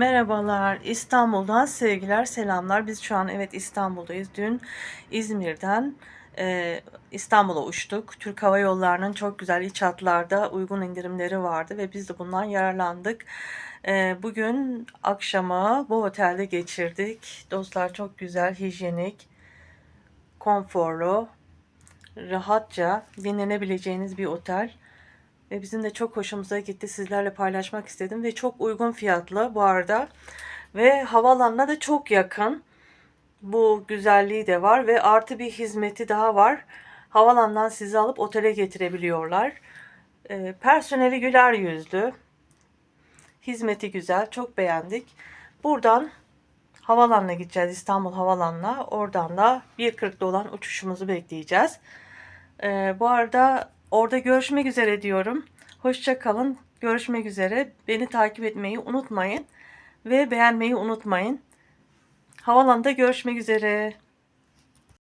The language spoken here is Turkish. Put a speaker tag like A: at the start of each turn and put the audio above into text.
A: Merhabalar, İstanbul'dan sevgiler, selamlar. Biz şu an evet İstanbul'dayız. Dün İzmir'den e, İstanbul'a uçtuk. Türk Hava Yolları'nın çok güzel iç hatlarda uygun indirimleri vardı ve biz de bundan yararlandık. E, bugün akşamı bu otelde geçirdik. Dostlar çok güzel, hijyenik, konforlu, rahatça dinlenebileceğiniz bir otel. Ve bizim de çok hoşumuza gitti. Sizlerle paylaşmak istedim ve çok uygun fiyatlı bu arada. Ve havaalanına da çok yakın. Bu güzelliği de var ve artı bir hizmeti daha var. Havalandan sizi alıp otele getirebiliyorlar. Ee, personeli güler yüzlü. Hizmeti güzel. Çok beğendik. Buradan havalanına gideceğiz. İstanbul Havalanı'na. Oradan da 1.40'da olan uçuşumuzu bekleyeceğiz. Ee, bu arada orada görüşmek üzere diyorum. Hoşça kalın. Görüşmek üzere. Beni takip etmeyi unutmayın ve beğenmeyi unutmayın. Havalanda görüşmek üzere.